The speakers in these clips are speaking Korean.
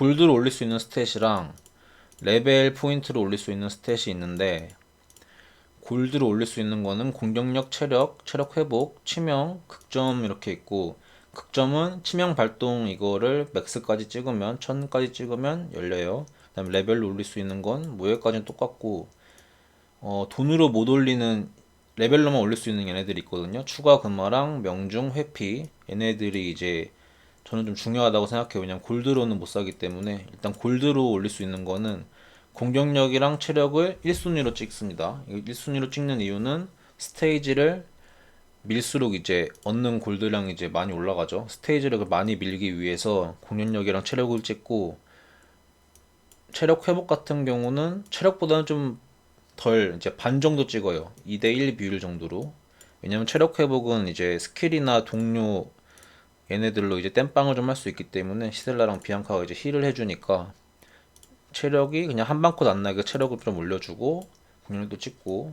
골드를 올릴 수 있는 스탯이랑 레벨 포인트를 올릴 수 있는 스탯이 있는데 골드를 올릴 수 있는 거는 공격력, 체력, 체력 회복, 치명, 극점 이렇게 있고 극점은 치명 발동 이거를 맥스까지 찍으면 1000까지 찍으면 열려요. 그다음에 레벨로 올릴 수 있는 건 모여까지는 똑같고 어, 돈으로 못 올리는 레벨로만 올릴 수 있는 얘네들이 있거든요. 추가 금화랑 명중, 회피 얘네들이 이제 저는 좀 중요하다고 생각해요. 왜냐면 골드로는 못 사기 때문에 일단 골드로 올릴 수 있는 거는 공격력이랑 체력을 1순위로 찍습니다. 1순위로 찍는 이유는 스테이지를 밀수록 이제 얻는 골드량이 이제 많이 올라가죠. 스테이지를 많이 밀기 위해서 공격력이랑 체력을 찍고 체력 회복 같은 경우는 체력보다는 좀 덜 이제 반 정도 찍어요. 2대1 비율 정도로. 왜냐면 체력 회복은 이제 스킬이나 동료 얘네들로 이제 땜빵을 좀 할 수 있기 때문에 시셀라랑 비앙카가 이제 힐을 해주니까 체력이 그냥 한 방컷 안 나게 체력을 좀 올려주고 공격력도 찍고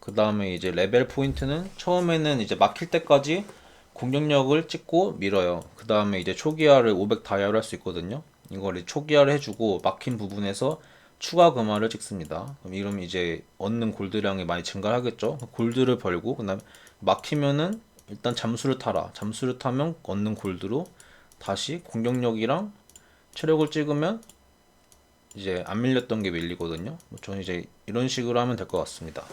그 다음에 이제 레벨 포인트는 처음에는 이제 막힐 때까지 공격력을 찍고 밀어요. 그 다음에 이제 초기화를 500 다이아를 할수 있거든요. 이걸 초기화를 해주고 막힌 부분에서 추가 금화를 찍습니다. 그럼 이러면 이제 얻는 골드량이 많이 증가하겠죠. 골드를 벌고 그다음 막히면은 일단 잠수를 타라. 잠수를 타면 얻는 골드로 다시 공격력이랑 체력을 찍으면 이제 안 밀렸던 게 밀리거든요. 뭐 저는 이제 이런 식으로 하면 될 것 같습니다.